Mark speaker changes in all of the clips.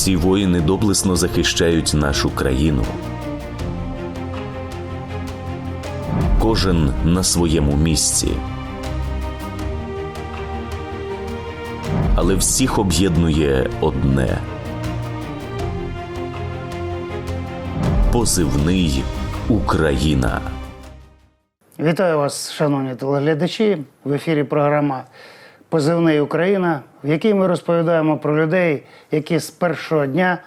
Speaker 1: Ці воїни доблесно захищають нашу країну. Кожен на своєму місці. Але всіх об'єднує одне. Позивний Україна.
Speaker 2: Вітаю вас, шановні телеглядачі. В ефірі програма Позивний Україна, в якій ми розповідаємо про людей, які з першого дня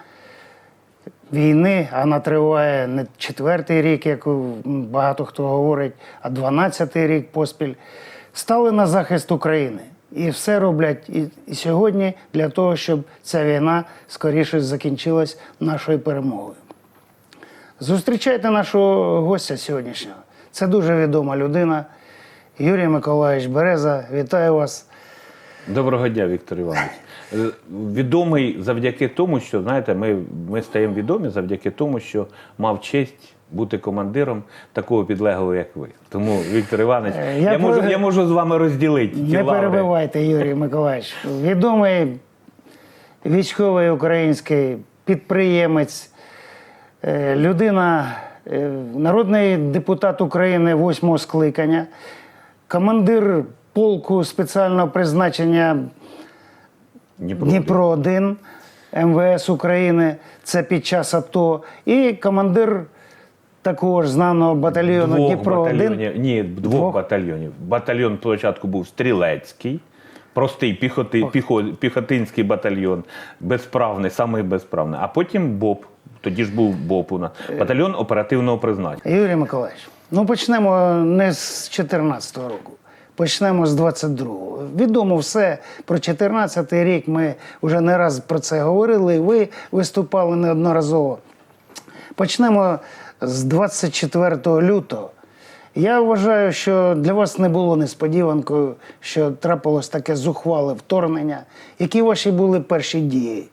Speaker 2: війни, а вона триває не четвертий рік, як багато хто говорить, а дванадцятий рік поспіль, стали на захист України. І все роблять і сьогодні для того, щоб ця війна скоріше закінчилась нашою перемогою. Зустрічайте нашого гостя сьогоднішнього. Це дуже відома людина. Юрій Миколаївич Береза. Вітаю вас.
Speaker 3: Доброго дня, Віктор Іванович. Е, Відомий завдяки тому, що знаєте, ми, ми стаємо відомі завдяки тому, що мав честь бути командиром такого підлеглого, як ви. Тому, Віктор Іванович,
Speaker 2: Е,
Speaker 3: я,
Speaker 2: я
Speaker 3: можу, я можу з вами розділити ті
Speaker 2: Не
Speaker 3: лаври.
Speaker 2: перебивайте, Юрій Миколаївич. Відомий військовий український підприємець, е, людина, народний депутат України восьмого скликання, командир полку спеціального призначення
Speaker 3: Дніпро.
Speaker 2: Дніпро 1 МВС України. Це під час АТО. І командир такого ж знаного батальйону
Speaker 3: Двох
Speaker 2: Дніпро 1
Speaker 3: батальйонів. Ні, двох,
Speaker 2: Двох?
Speaker 3: батальйонів. Батальйон спочатку був стрілецький. Простий піхоти, піхо, піхотинський батальйон, безправний, самий безправний. А потім БОП. Тоді ж був БОП у нас.
Speaker 2: Е.
Speaker 3: Батальйон оперативного призначення.
Speaker 2: Юрій Миколаївич, ну почнемо не з 14-го року, почнемо з 22-го. Відомо все про 14-й рік. Ми вже не раз про це говорили. і Ви виступали неодноразово. Почнемо з 24 лютого. Я вважаю, що для вас не було несподіванкою, що трапилось таке зухвале вторгнення. Які ваші були перші дії,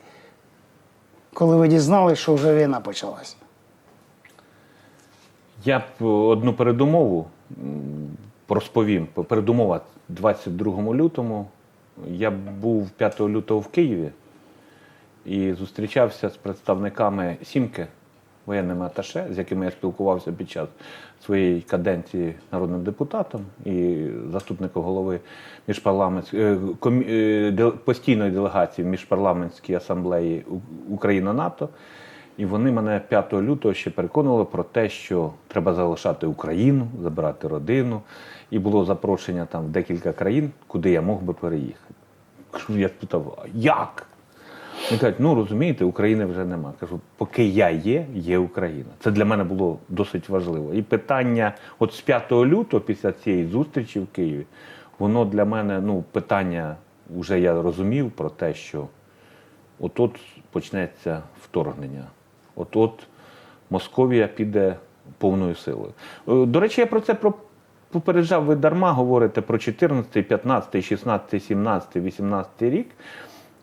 Speaker 2: коли ви дізналися, що вже війна почалась?
Speaker 3: Я б одну передумову розповім. Передумова 22 лютому. Я був 5 лютого в Києві і зустрічався з представниками Сімки, воєнними аташе, з якими я спілкувався під час своєї каденції народним депутатом і заступником голови е, е, постійної делегації міжпарламентській асамблеї Україна-НАТО. І вони мене 5 лютого ще переконували про те, що треба залишати Україну, забирати родину. І було запрошення там в декілька країн, куди я мог би переїхати. Кажу, Я спитав, «А як? Вони кажуть, ну розумієте, України вже нема. Кажу, поки я є, є Україна. Це для мене було досить важливо. І питання, от з 5 лютого, після цієї зустрічі в Києві, воно для мене, ну, питання, вже я розумів про те, що от-от почнеться вторгнення. От-от Московія піде повною силою. Е, До речі, я про це попереджав, ви дарма говорите про 14, 15, 16, 17, 18 рік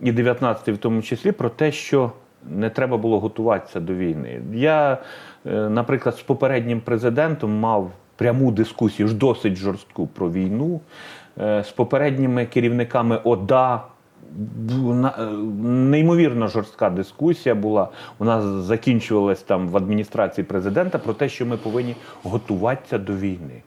Speaker 3: і 19 в тому числі про те, що не треба було готуватися до війни. Я, е, наприклад, з попереднім президентом мав пряму дискусію ж досить жорстку про війну. Е, З попередніми керівниками ОДА неймовірно жорстка дискусія була. У нас закінчувалась там в адміністрації президента про те, що ми повинні готуватися до війни.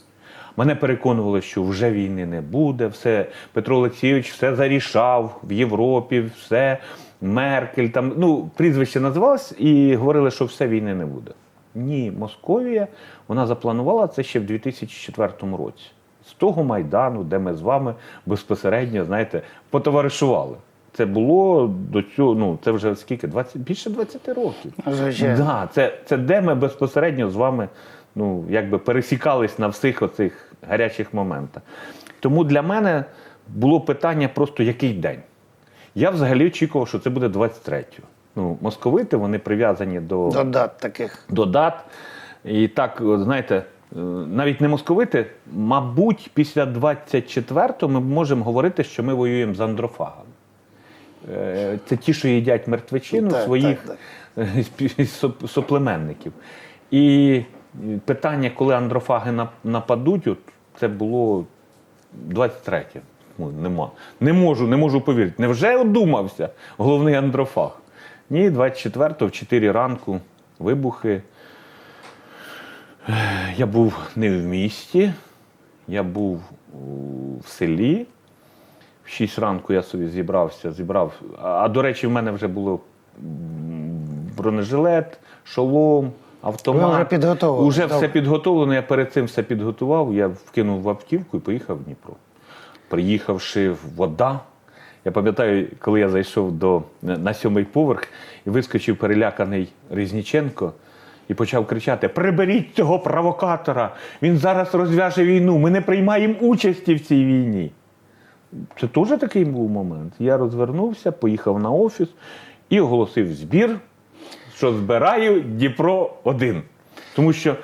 Speaker 3: Мене переконували, що вже війни не буде. Все Петро Олексійович все зарішав в Європі, все Меркель там ну прізвище називалось і говорили, що все війни не буде. Ні, Московія вона запланувала це ще в 2004 році. З того майдану, де ми з вами безпосередньо, знаєте, потоваришували. Це було до цього, ну це вже скільки? 20, більше 20 років.
Speaker 2: Звичайно.
Speaker 3: Да, це, це де ми безпосередньо з вами ну, якби пересікались на всіх оцих гарячих моментах. Тому для мене було питання просто який день. Я взагалі очікував, що це буде 23-го. Ну, московити вони прив'язані до,
Speaker 2: До дат таких.
Speaker 3: до дат. І так, знаєте, навіть не московити, мабуть, після 24-го ми можемо говорити, що ми воюємо з андрофагами. Е, Це ті, що їдять мертвечину
Speaker 2: Так,
Speaker 3: своїх
Speaker 2: так,
Speaker 3: е, соплеменників. І питання, коли андрофаги нападуть, от це було 23 Ну, нема. Не можу, не можу повірити. Невже одумався головний андрофаг? Ні, 24-го в 4 ранку вибухи. Я був не в місті, я був в селі. В 6 ранку я собі зібрався, зібрав. А, до речі, в мене вже було бронежилет, шолом, автомат.
Speaker 2: Ви вже підготовили,
Speaker 3: Уже все підготовлено. Я перед цим все підготував. Я вкинув в автівку і поїхав в Дніпро. Приїхавши вода. Я пам'ятаю, коли я зайшов до, на сьомий поверх і вискочив переляканий Різніченко і почав кричати: Приберіть цього провокатора! Він зараз розв'яже війну. Ми не приймаємо участі в цій війні. Це теж такий був момент. Я розвернувся, поїхав на офіс і оголосив збір, що збираю Дніпро 1 Тому що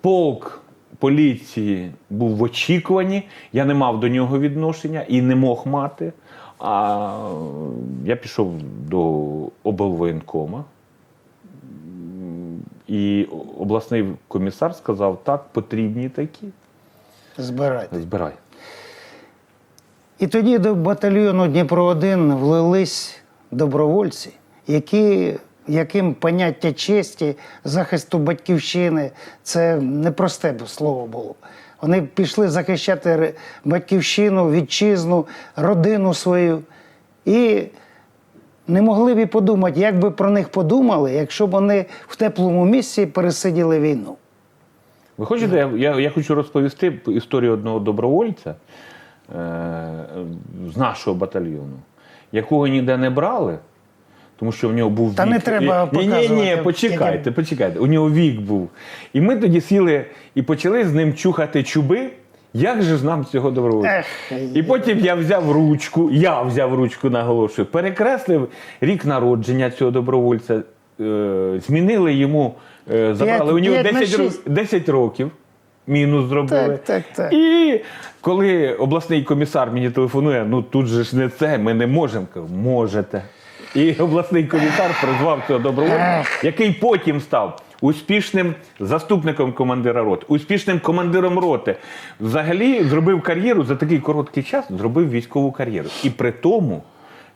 Speaker 3: полк поліції був в очікуванні, я не мав до нього відношення і не мог мати. А я пішов до облвоєнкома. І обласний комісар сказав: так, потрібні такі.
Speaker 2: Збирайте.
Speaker 3: Збирай.
Speaker 2: І тоді до батальйону Дніпро 1 влились добровольці, які, яким поняття честі, захисту батьківщини це непросте слово було. Вони пішли захищати батьківщину, вітчизну, родину свою. І не могли б і подумати, як би про них подумали, якщо б вони в теплому місці пересиділи війну.
Speaker 3: Ви хочете, я, я, я хочу розповісти історію одного добровольця е, з нашого батальйону, якого ніде не брали, тому що в нього був
Speaker 2: Та
Speaker 3: вік.
Speaker 2: не треба
Speaker 3: ні, ні, ні, почекайте, почекайте. У нього вік був. І ми тоді сіли і почали з ним чухати чуби. Як же ж нам цього добровольця?
Speaker 2: Ех,
Speaker 3: І потім я взяв ручку, я взяв ручку, наголошую, перекреслив рік народження цього добровольця, е, змінили йому, е, забрали у нього
Speaker 2: п'ять на
Speaker 3: 10, 10 років. Мінус зробили.
Speaker 2: Так, так, так.
Speaker 3: І коли обласний комісар мені телефонує, ну тут же ж не це, ми не можемо. Можете. І обласний комісар призвав цього добровольця, який потім став успішним заступником командира роти, успішним командиром роти. Взагалі зробив кар'єру за такий короткий час, зробив військову кар'єру. І при тому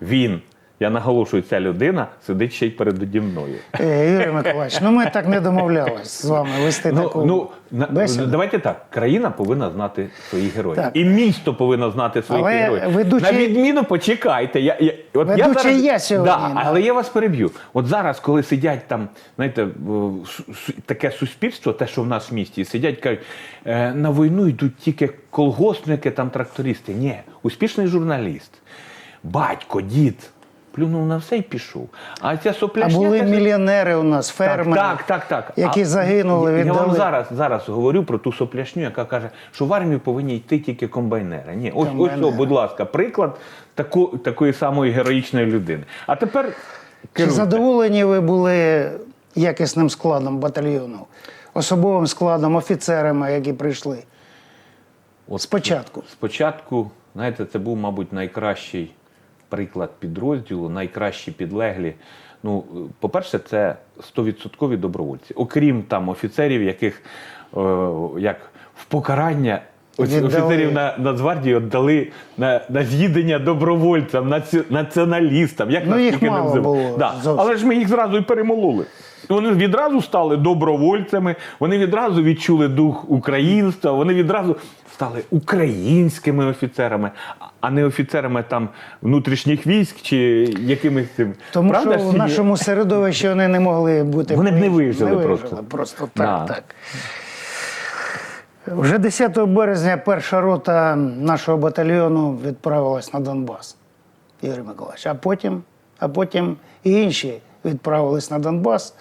Speaker 3: він, я наголошую, ця людина сидить ще й переді мною.
Speaker 2: Е, Юрій Миколаївич, ну ми так не домовлялись з вами вести
Speaker 3: Ну,
Speaker 2: таку
Speaker 3: ну на-
Speaker 2: бесіду.
Speaker 3: давайте так. Країна повинна знати своїх героїв.
Speaker 2: Так.
Speaker 3: І місто повинно знати своїх
Speaker 2: Але
Speaker 3: героїв.
Speaker 2: ведучий-
Speaker 3: На відміну, почекайте. Я, я, от
Speaker 2: Ведучий я сьогодні,
Speaker 3: Да,
Speaker 2: да.
Speaker 3: але я вас переб'ю. От зараз, коли сидять там, знаєте, в- су- су- таке суспільство, те, що в нас в місті, сидять, кажуть, е, на війну йдуть тільки колгоспники, там трактористи. Ні, успішний журналіст, батько, дід. Плюнув на все і пішов. А ця
Speaker 2: А були
Speaker 3: каже,
Speaker 2: мільйонери у нас, фермери,
Speaker 3: так, так, так.
Speaker 2: які
Speaker 3: А
Speaker 2: загинули,
Speaker 3: я, я вам зараз, зараз говорю про ту сопляшню, яка каже, що в армію повинні йти тільки комбайнери. Ні, ось, ось, о, будь ласка, приклад таку, такої самої героїчної людини. А тепер
Speaker 2: Чи задоволені ви були якісним складом батальйону, особовим складом, офіцерами, які прийшли?
Speaker 3: От
Speaker 2: Спочатку.
Speaker 3: Спочатку, знаєте, це був, мабуть, найкращий приклад підрозділу, найкращі підлеглі. Ну, по-перше, це 100% добровольці. Окрім там офіцерів, яких е, як в покарання.
Speaker 2: Віддали.
Speaker 3: офіцерів на Нацгвардії віддали на, на з'їдення добровольцям, наці, націоналістам. Як
Speaker 2: Ну,
Speaker 3: нас
Speaker 2: їх
Speaker 3: тільки не називали.
Speaker 2: було
Speaker 3: Да. Але ж ми їх зразу і перемололи. Вони відразу стали добровольцями, вони відразу відчули дух українства, вони відразу стали українськими офіцерами, а не офіцерами там внутрішніх військ чи якимись цим.
Speaker 2: Тому
Speaker 3: Правда
Speaker 2: що в нашому середовищі вони не могли бути.
Speaker 3: Вони б не
Speaker 2: по-іншому.
Speaker 3: вижили просто.
Speaker 2: Просто так,
Speaker 3: Да.
Speaker 2: так. Вже 10 березня перша рота нашого батальйону відправилась на Донбас, Ігор Миколаївич. А потім, а потім і інші відправились на Донбас.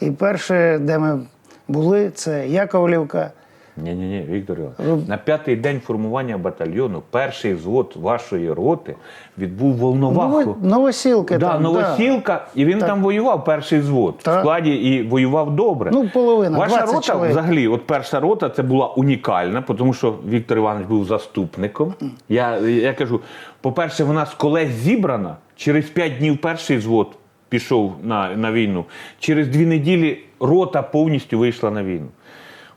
Speaker 2: І перше, де ми були, це Яковлівка.
Speaker 3: Ні, ні, ні, Віктор Іванович. На п'ятий день формування батальйону перший взвод вашої роти відбув Волноваху.
Speaker 2: Ново- Новосілки.
Speaker 3: Да,
Speaker 2: там,
Speaker 3: Новосілка, і він
Speaker 2: Так.
Speaker 3: там воював перший взвод в складі і воював добре.
Speaker 2: Ну, половина,
Speaker 3: Ваша
Speaker 2: 20
Speaker 3: рота
Speaker 2: чоловік.
Speaker 3: взагалі, от перша рота, це була унікальна, тому що Віктор Іванович був заступником. Я, я кажу, по-перше, вона з колес зібрана. Через п'ять днів перший взвод пішов на, на війну. Через дві неділі рота повністю вийшла на війну.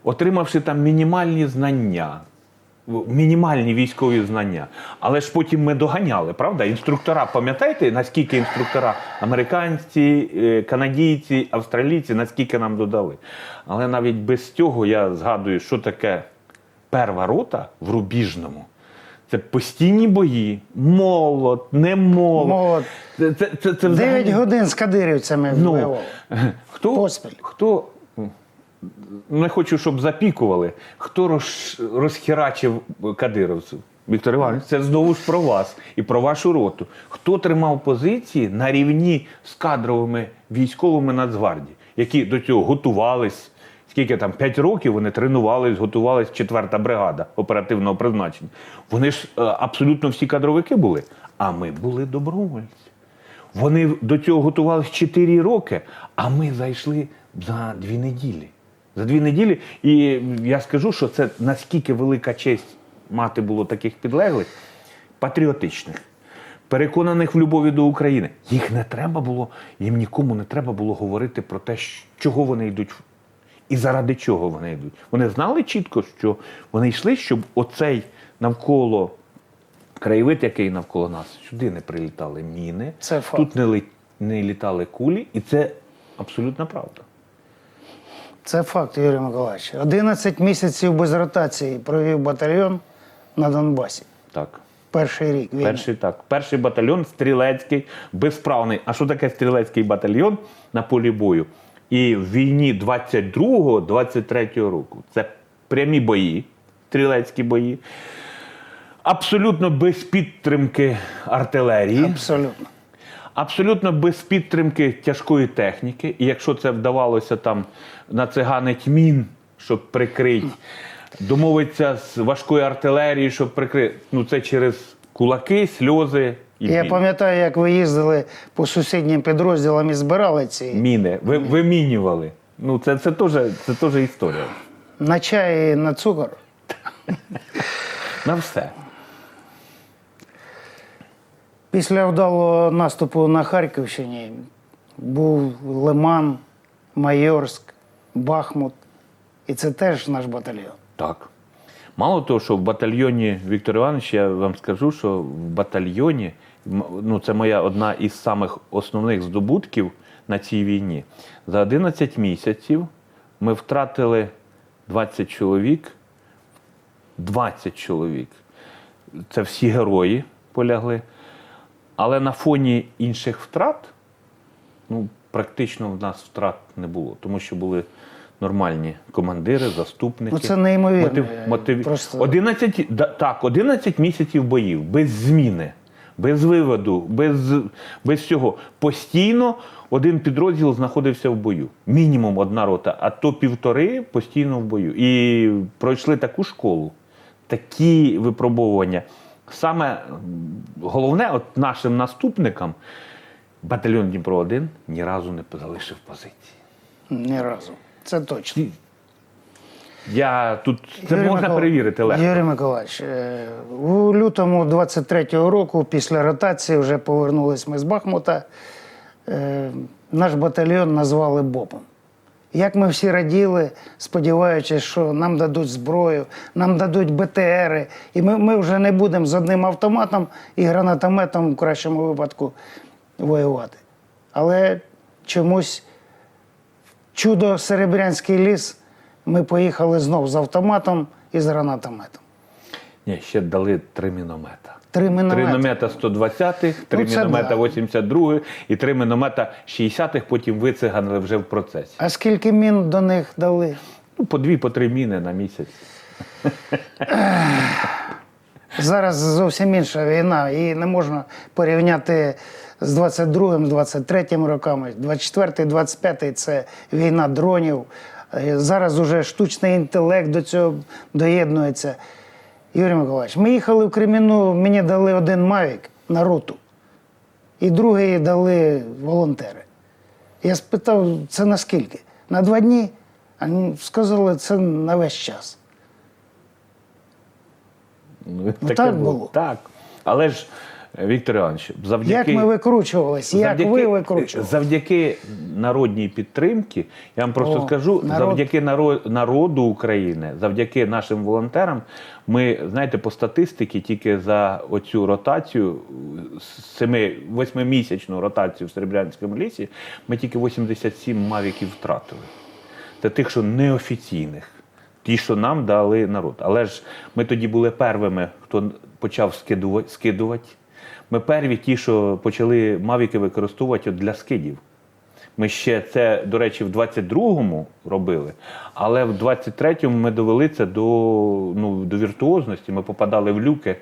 Speaker 3: Отримавши там мінімальні знання, мінімальні військові знання. Але ж потім ми доганяли, правда? Інструктора, пам'ятаєте, наскільки інструктора американці, е, канадійці, австралійці, наскільки нам додали. Але навіть без цього я згадую, що таке перва рота в Рубіжному. Це постійні бої, молот, не молот.
Speaker 2: Молот.
Speaker 3: Це, це, це, це
Speaker 2: Дев'ять
Speaker 3: взагалі-
Speaker 2: годин з кадирівцями
Speaker 3: Ну,
Speaker 2: воювали.
Speaker 3: хто,
Speaker 2: Поспіль.
Speaker 3: хто, не хочу, щоб запікували, хто роз, розхерачив кадировців? Віктор Іванович, це знову ж про вас і про вашу роту. Хто тримав позиції на рівні з кадровими військовими Нацгвардії, які до цього готувались? Скільки там, 5 років вони тренувались, готувались, четверта бригада оперативного призначення. Вони ж е, абсолютно всі кадровики були, а ми були добровольці. Вони до цього готувалися 4 роки, а ми зайшли за дві неділі. За дві неділі. І я скажу, що це наскільки велика честь мати було таких підлеглих, патріотичних, переконаних в любові до України. Їх не треба було, їм нікому не треба було говорити про те, чого вони йдуть і заради чого вони йдуть. Вони знали чітко, що вони йшли, щоб оцей навколо краєвид, який навколо нас, сюди не прилітали міни,
Speaker 2: Це факт.
Speaker 3: тут не, ли- не літали кулі, і це абсолютна правда.
Speaker 2: Це факт, Юрій Миколаївич. 11 місяців без ротації провів батальйон на Донбасі.
Speaker 3: Так.
Speaker 2: Перший рік війни.
Speaker 3: Перший так. Перший батальйон стрілецький, безправний. А що таке стрілецький батальйон на полі бою? І в війні 22-23 року це прямі бої, стрілецькі бої, абсолютно без підтримки артилерії.
Speaker 2: Абсолютно.
Speaker 3: Абсолютно без підтримки тяжкої техніки. І якщо це вдавалося там нациганить мін, щоб прикрити, домовитися з важкою артилерією, щоб прикрити, ну це через кулаки, сльози і
Speaker 2: Я
Speaker 3: біль.
Speaker 2: пам'ятаю, як ви їздили по сусіднім підрозділам і збирали ці
Speaker 3: міни. Ви, вимінювали. Ну, це, це, теж, це теж історія.
Speaker 2: на чай і на цукор.
Speaker 3: На все.
Speaker 2: Після вдалого наступу на Харківщині був Лиман, Майорськ, Бахмут. І це теж наш батальйон.
Speaker 3: Так. Мало того, що в батальйоні Віктор Іванович, я вам скажу, що в батальйоні, ну це моя одна із самих основних здобутків на цій війні. За 11 місяців ми втратили 20 чоловік. 20 чоловік. Це всі герої полягли. Але на фоні інших втрат, ну, практично в нас втрат не було, тому що були нормальні командири, заступники.
Speaker 2: Ну, це неймовірно.
Speaker 3: Мотив, мотив...
Speaker 2: Просто-
Speaker 3: 11, да, так, 11 місяців боїв, без зміни, без виводу, без, без всього. Постійно один підрозділ знаходився в бою. Мінімум одна рота, а то півтори постійно в бою. І пройшли таку школу, такі випробовування. Саме головне, от нашим наступникам, батальйон Дніпро 1 ні разу не залишив позиції.
Speaker 2: Ні разу. Це точно.
Speaker 3: Я тут це
Speaker 2: Юрій
Speaker 3: можна
Speaker 2: Микола-
Speaker 3: перевірити легко.
Speaker 2: Юрій Миколаївич, е, у лютому 23-го року, після ротації, вже повернулись ми з Бахмута. Е, Наш батальйон назвали Бобом. Як ми всі раділи, сподіваючись, що нам дадуть зброю, нам дадуть БТРи, і ми, ми вже не будемо з одним автоматом і гранатометом в кращому випадку воювати. Але чомусь чудо Серебрянський ліс, ми поїхали знов з автоматом і з гранатометом.
Speaker 3: Ні, ще дали три міномета.
Speaker 2: Три
Speaker 3: Три міномета 120-х, три
Speaker 2: Ну,
Speaker 3: міномета
Speaker 2: да.
Speaker 3: 82-х і три міномета 60-х, потім вициганили вже в процесі.
Speaker 2: А скільки мін до них дали?
Speaker 3: Ну, по дві, по три міни на місяць.
Speaker 2: Зараз зовсім інша війна, і не можна порівняти з 22-м, з 23-м роками. 24-й, 25-й – це війна дронів. Е, Зараз уже штучний інтелект до цього доєднується. Юрій Миколаївич, ми їхали в Креміну, мені дали один Мавік на роту, і другий дали волонтери. Я спитав, це на скільки? На два дні? А сказали, це на весь час.
Speaker 3: Ну,
Speaker 2: так було.
Speaker 3: Так. Але ж Віктор Іванович, завдяки
Speaker 2: Як ми викручувалися? Як ви викручувалися?
Speaker 3: завдяки народній підтримці, я вам просто
Speaker 2: О,
Speaker 3: скажу,
Speaker 2: народ.
Speaker 3: завдяки наро- народу України, завдяки нашим волонтерам, ми, знаєте, по статистиці тільки за оцю ротацію, семи, восьмимісячну ротацію в Серебрянському лісі, ми тільки 87 мавіків втратили. Це тих, що неофіційних. Ті, що нам дали народ. Але ж ми тоді були первими, хто почав скидувати. Ми перві ті, що почали мавіки використовувати для скидів. Ми ще це, до речі, в 22-му робили, але в 23-му ми довели це до, ну, до віртуозності. Ми попадали в люки.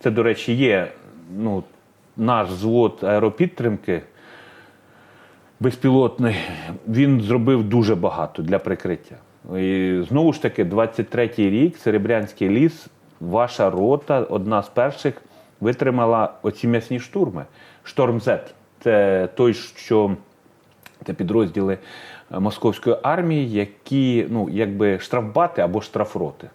Speaker 3: Це, до речі, є ну, наш звод аеропідтримки безпілотний. Він зробив дуже багато для прикриття. І знову ж таки, 23-й рік, Серебрянський ліс, ваша рота, одна з перших, витримала оці м'ясні штурми. Шторм Z. Це той, що це підрозділи е, московської армії, які ну, якби штрафбати або штрафроти.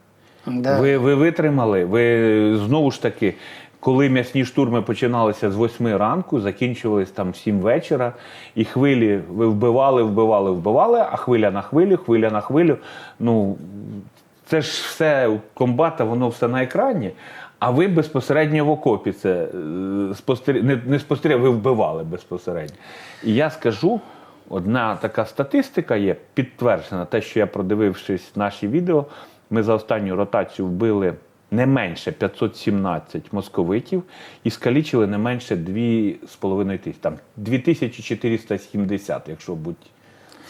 Speaker 2: Да.
Speaker 3: Ви, ви витримали. Ви знову ж таки, коли м'ясні штурми починалися з 8 ранку, закінчувались там в 7 вечора, і хвилі ви вбивали, вбивали, вбивали, а хвиля на хвилю, хвиля на хвилю. Ну це ж все комбата, воно все на екрані. А ви безпосередньо в окопі це е, спостер... не, не спостерігали, ви вбивали безпосередньо. І я скажу, одна така статистика є підтверджена, те, що я продивившись наші відео, ми за останню ротацію вбили не менше 517 московитів і скалічили не менше 2,5 тисячі, там 2470, якщо будь.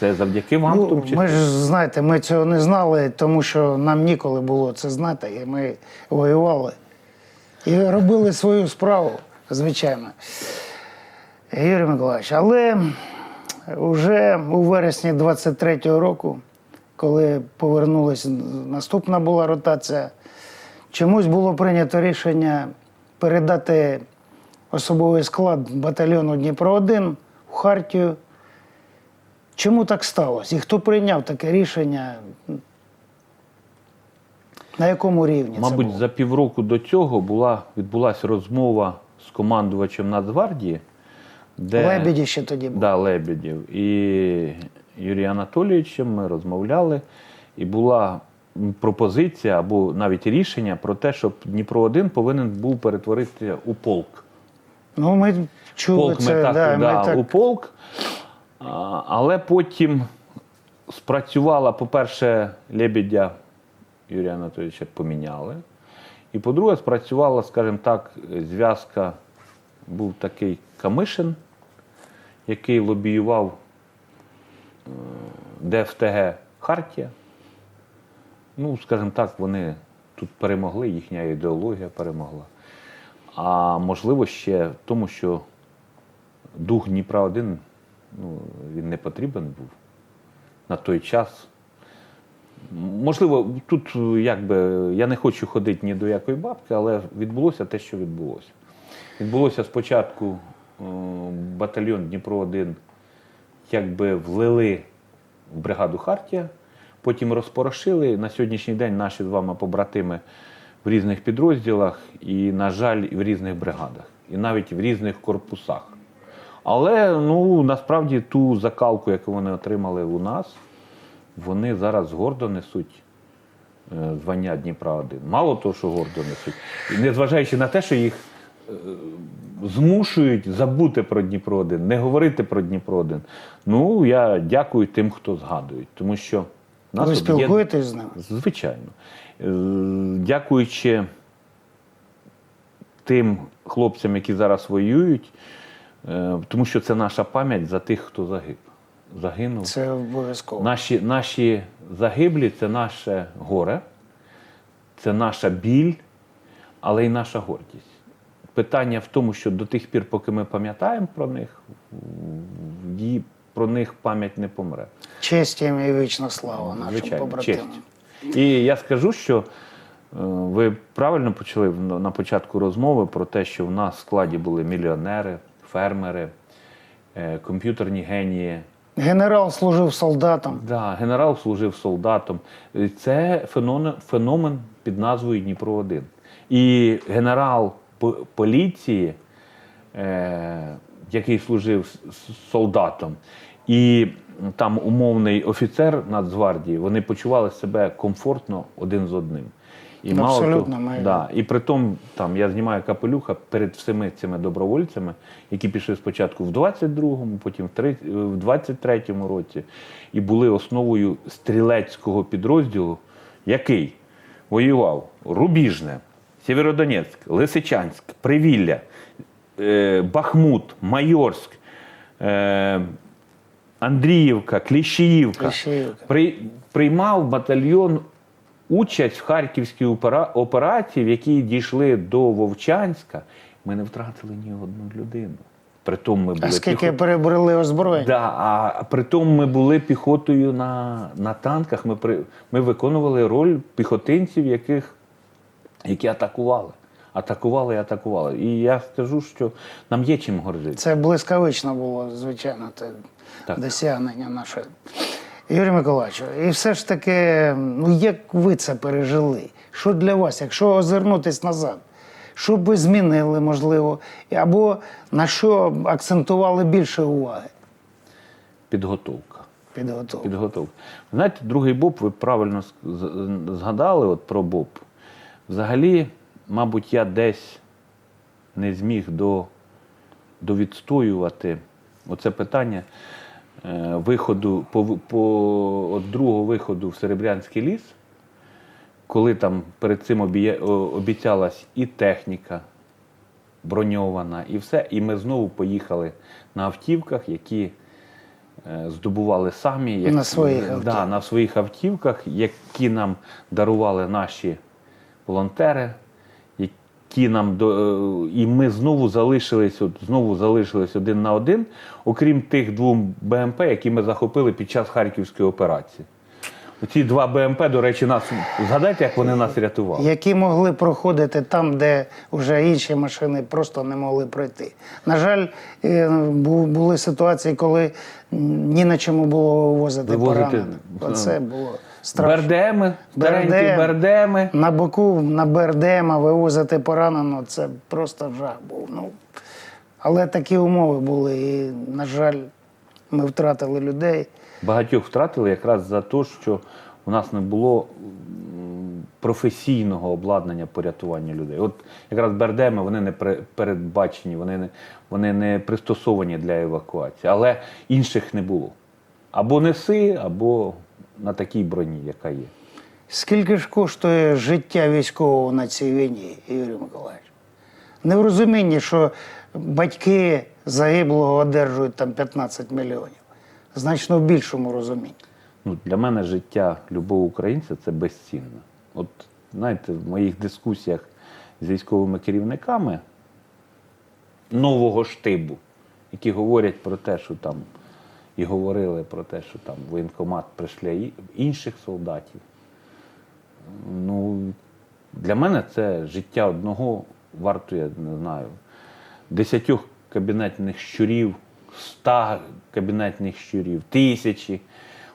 Speaker 3: Це завдяки вам, в тому
Speaker 2: Ну,
Speaker 3: числі.
Speaker 2: ми ж знаєте, ми цього не знали, тому що нам ніколи було це знати, і ми воювали. І робили свою справу, звичайно. Юрій Миколаївич, але вже у вересні 23-го року, коли повернулася наступна була ротація, чомусь було прийнято рішення передати особовий склад батальйону Дніпро-1 у Хартію. Чому так сталося? І хто прийняв таке рішення? На якому рівні?
Speaker 3: Мабуть,
Speaker 2: це було?
Speaker 3: за півроку до цього була відбулася розмова з командувачем Нацгвардії, де
Speaker 2: Лебеді ще тоді був.
Speaker 3: да, Лебедєв і Юрієм Анатолійовичем ми розмовляли, і була пропозиція або навіть рішення про те, щоб Дніпро 1 повинен був перетворити у полк.
Speaker 2: Ну, ми чули
Speaker 3: полк
Speaker 2: це,
Speaker 3: ми так,
Speaker 2: да,
Speaker 3: да,
Speaker 2: ми так
Speaker 3: у полк. Але потім спрацювала, по-перше, Лебедя Юрія Анатолійовича поміняли. І по-друге, спрацювала, скажімо так, зв'язка, був такий Камишин, який лобіював е, ДФТГ Хартія. Ну, скажімо так, вони тут перемогли, їхня ідеологія перемогла. А можливо, ще в тому, що дух Дніпра 1 ну, він не потрібен був на той час. Можливо, тут е, якби я не хочу ходити ні до якої бабки, але відбулося те, що відбулося. Відбулося спочатку е, батальйон Дніпро 1 якби влили в бригаду Хартія, потім розпорошили. На сьогоднішній день наші з вами побратими в різних підрозділах і, на жаль, в різних бригадах, і навіть в різних корпусах. Але ну, насправді ту закалку, яку вони отримали у нас, вони зараз гордо несуть е, звання Дніпра 1. Мало того, що гордо несуть. Незважаючи на те, що їх е, змушують забути про Дніпро 1, не говорити про Дніпро 1. Ну, я дякую тим, хто згадують, тому що нас
Speaker 2: Ви спілкуєтесь з ними?
Speaker 3: Звичайно. Е, Дякуючи тим хлопцям, які зараз воюють, тому що це наша пам'ять за тих, хто загиб. Загинув.
Speaker 2: Це обов'язково.
Speaker 3: Наші, наші загиблі це наше горе, це наша біль, але й наша гордість. Питання в тому, що до тих пір, поки ми пам'ятаємо про них, її- про них пам'ять не помре.
Speaker 2: Честь їм і вічна слава нашим
Speaker 3: Звичайно,
Speaker 2: побратимам.
Speaker 3: честь. І я скажу, що е, ви правильно почали на початку розмови про те, що в нас в складі були мільйонери, фермери, е, комп'ютерні генії.
Speaker 2: Генерал служив солдатом.
Speaker 3: Да, генерал служив солдатом. Е, Це феномен, феномен під назвою Дніпро 1 І генерал поліції е, який служив солдатом, і там умовний офіцер Нацгвардії, вони почували себе комфортно один з одним. І мало
Speaker 2: Абсолютно,
Speaker 3: того- да, і при тому там я знімаю капелюха перед всіми цими добровольцями, які пішли спочатку в 22-му, потім в 23-му році, і були основою стрілецького підрозділу, який воював Рубіжне, Сєвєродонецьк, Лисичанськ, Привілля, е, Бахмут, Майорськ, е, Андріївка, Кліщіївка.
Speaker 2: Кліщіївка.
Speaker 3: При, приймав батальйон участь в харківській операції, в якій дійшли до Вовчанська. Ми не втратили ні одну людину. Притом ми були
Speaker 2: А скільки
Speaker 3: піхо-
Speaker 2: перебрали озброєння?
Speaker 3: Да, а при тому ми були піхотою на, на танках. Ми, при, ми виконували роль піхотинців, яких, які атакували. Атакували і атакували. І я скажу, що нам є чим гордитися.
Speaker 2: Це блискавично було, звичайно,
Speaker 3: Так.
Speaker 2: досягнення наше. Юрій Миколаївич, і все ж таки, ну як ви це пережили? Що для вас, якщо озирнутись назад? Що б ви змінили, можливо, або на що акцентували більше уваги?
Speaker 3: Підготовка.
Speaker 2: Підготовки.
Speaker 3: Підготовка. Знаєте, другий БОП, ви правильно згадали от про БОП. Взагалі, мабуть, я десь не зміг до, довідстоювати оце питання виходу, по, по, от другого виходу в Серебрянський ліс, коли там перед цим обіцялась і техніка броньована, і все. І ми знову поїхали на автівках, які е, здобували самі. як-
Speaker 2: На своїх
Speaker 3: да,
Speaker 2: автівках.
Speaker 3: на своїх автівках, які нам дарували наші волонтери, які нам до, е, і ми знову залишились, от, знову залишились один на один, окрім тих двох БМП, які ми захопили під час Харківської операції. Ці два БМП, до речі, нас згадайте, як вони нас рятували.
Speaker 2: які могли проходити там, де вже інші машини просто не могли пройти. На жаль, е, були ситуації, коли ні на чому було вивозити поранених.
Speaker 3: е,
Speaker 2: Оце було страшно.
Speaker 3: Бердеми,
Speaker 2: Бердем.
Speaker 3: бердеми.
Speaker 2: На боку, на Бердема вивозити пораненого це просто жах був. Ну, але такі умови були. І, на жаль, ми втратили людей.
Speaker 3: Багатьох втратили якраз за те, що у нас не було професійного обладнання по рятуванню людей. От якраз бердеми вони не передбачені, вони не, вони не пристосовані для евакуації, але інших не було. Або неси, або на такій броні, яка є.
Speaker 2: Скільки ж коштує життя військового на цій війні, Юрій Миколаївич? Не в розумінні, що батьки загиблого одержують там 15 мільйонів. Значно в більшому розумінні.
Speaker 3: Ну, для мене життя любого українця це безцінно. От знаєте, в моїх дискусіях з військовими керівниками нового штибу, які говорять про те, що там і говорили про те, що там воєнкомат прийшли інших солдатів. Ну, для мене це життя одного вартує, не знаю, десятьох кабінетних щурів, ста кабінетних щурів, тисячі.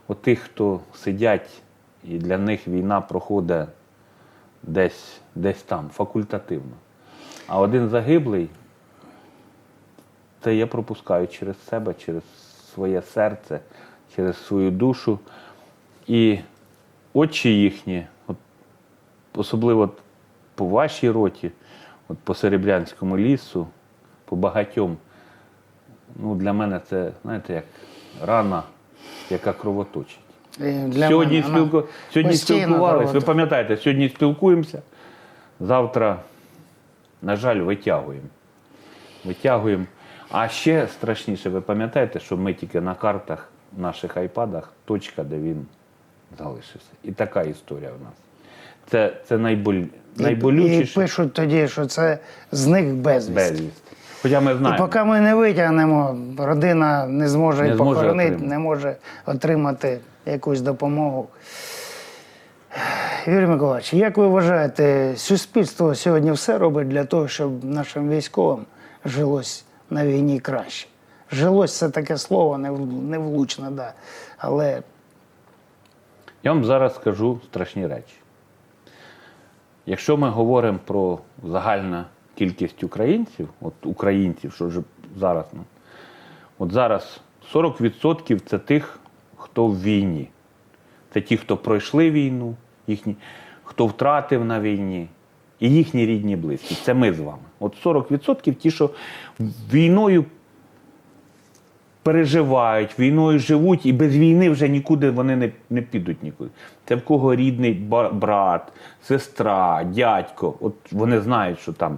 Speaker 3: От тих, хто сидять, і для них війна проходить десь, десь там, факультативно. А один загиблий, це я пропускаю через себе, через своє серце, через свою душу. І очі їхні, от, особливо от по вашій роті, от по Серебрянському лісу, по багатьом, ну, для мене це, знаєте, як рана, яка кровоточить.
Speaker 2: Для
Speaker 3: сьогодні
Speaker 2: мене
Speaker 3: спілку... сьогодні спілкувалися, ви пам'ятаєте, сьогодні спілкуємося, завтра, на жаль, витягуємо. Витягуємо. А ще страшніше, ви пам'ятаєте, що ми тільки на картах, наших айпадах, точка, де він залишився. І така історія в нас. Це, це найболь...
Speaker 2: І- І пишуть тоді, що це зник безвісти.
Speaker 3: безвість. Хоча ми
Speaker 2: І
Speaker 3: знаємо.
Speaker 2: поки ми не витягнемо, родина не зможе
Speaker 3: Не
Speaker 2: і
Speaker 3: зможе
Speaker 2: похоронити,
Speaker 3: отримати.
Speaker 2: не може отримати якусь допомогу. Юрій Миколаївич, як ви вважаєте, суспільство сьогодні все робить для того, щоб нашим військовим жилось на війні краще? Жилось це таке слово нев- невлучне, да. але
Speaker 3: Я вам зараз скажу страшні речі. Якщо ми говоримо про загальне кількість українців, от українців, що вже зараз, ну, от зараз 40% це тих, хто в війні. Це ті, хто пройшли війну, їхні, хто втратив на війні, і їхні рідні близькі. Це ми з вами. От 40% ті, що війною переживають, війною живуть, і без війни вже нікуди вони не, не підуть нікуди. Це в кого рідний брат, сестра, дядько. От вони знають, що там.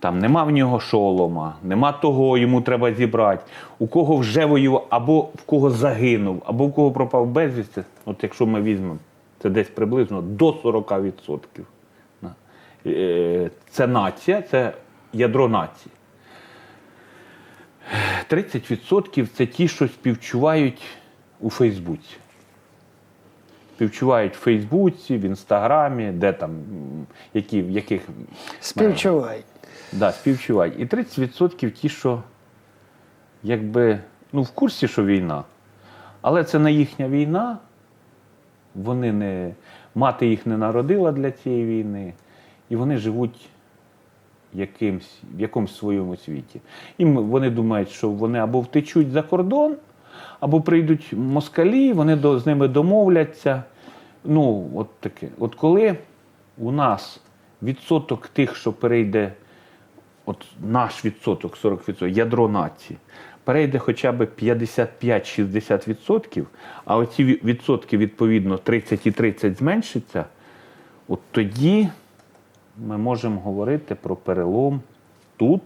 Speaker 3: Там нема в нього шолома, нема того, йому треба зібрати. У кого вже воював, або в кого загинув, або в кого пропав безвісти. От якщо ми візьмемо, це десь приблизно до 40%. Е, Це нація, це ядро нації. 30% це ті, що співчувають у Фейсбуці. Співчувають в Фейсбуці, в Інстаграмі, де там, які, в яких
Speaker 2: Співчувай.
Speaker 3: Да, співчувають. І 30% ті, що якби ну, в курсі, що війна. Але це не їхня війна. Вони не, мати їх не народила для цієї війни. І вони живуть якимсь, в якомусь своєму світі. І вони думають, що вони або втечуть за кордон, або прийдуть москалі, вони до, з ними домовляться. Ну, от таке. От коли у нас відсоток тих, що перейде, от наш відсоток, 40%, ядро нації, перейде хоча б 55-60%, а оці відсотки, відповідно, 30 і 30 зменшиться, от тоді ми можемо говорити про перелом тут,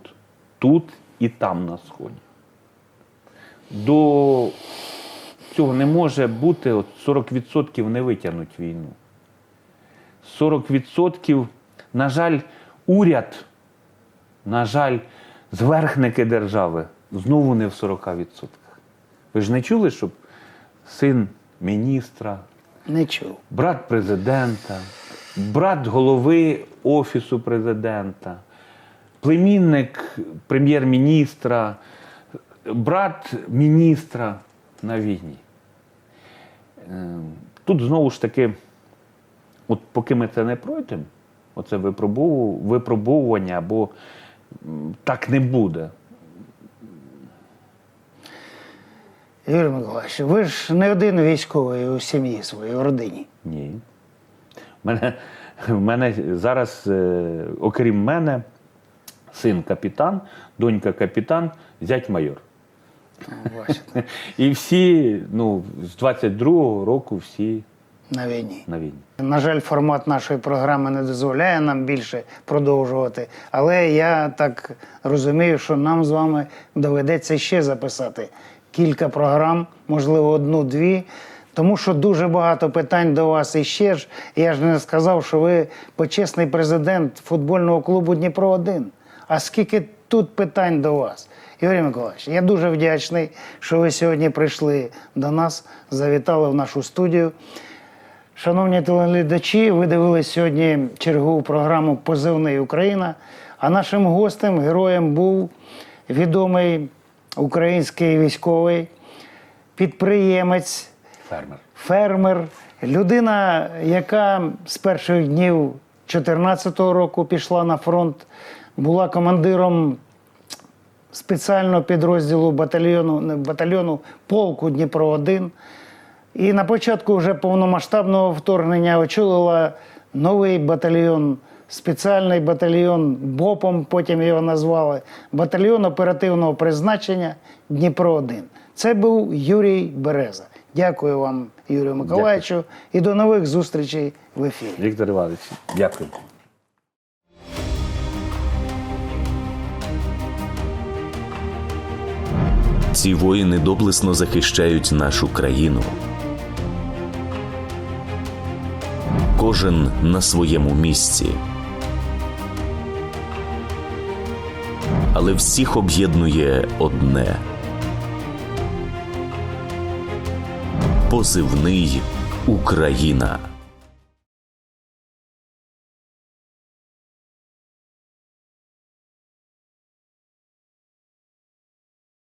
Speaker 3: тут і там на сході. До цього не може бути от 40% не витягнуть війну. 40%, на жаль, уряд, на жаль, зверхники держави знову не в 40%. Ви ж не чули, щоб син міністра,
Speaker 2: Не чув.
Speaker 3: брат президента, брат голови Офісу президента, племінник прем'єр-міністра, брат міністра на війні. Е, Тут знову ж таки, от поки ми це не пройдемо, оце випробову- випробовування або так не буде.
Speaker 2: Юрій Миколаївич, ви ж не один військовий у сім'ї своїй, у родині.
Speaker 3: Ні. Мене, в мене зараз, е, окрім мене, син капітан, донька капітан, зять майор.
Speaker 2: Бачите,
Speaker 3: І всі, ну, з 22-го року всі
Speaker 2: на війні.
Speaker 3: на війні.
Speaker 2: На жаль, формат нашої програми не дозволяє нам більше продовжувати. Але я так розумію, що нам з вами доведеться ще записати кілька програм, можливо, одну-дві. Тому що дуже багато питань до вас і ще ж. Я ж не сказав, що ви почесний президент футбольного клубу Дніпро 1 А скільки тут питань до вас? Юрій Миколаївич, я дуже вдячний, що ви сьогодні прийшли до нас, завітали в нашу студію. Шановні телеглядачі, ви дивились сьогодні чергову програму Позивний Україна. А нашим гостем, героєм був відомий український військовий, підприємець,
Speaker 3: Фермер.
Speaker 2: фермер, людина, яка з перших днів 2014 року пішла на фронт, була командиром спеціального підрозділу батальйону, батальйону полку Дніпро 1 І на початку вже повномасштабного вторгнення очолила новий батальйон, спеціальний батальйон БОПом, потім його назвали, батальйон оперативного призначення Дніпро 1 Це був Юрій Береза. Дякую вам, Юрію Миколаївичу, і до нових зустрічей в ефірі.
Speaker 3: Віктор Іванович, дякую.
Speaker 1: Ці воїни доблесно захищають нашу країну. Кожен на своєму місці. Але всіх об'єднує одне. Позивний Україна.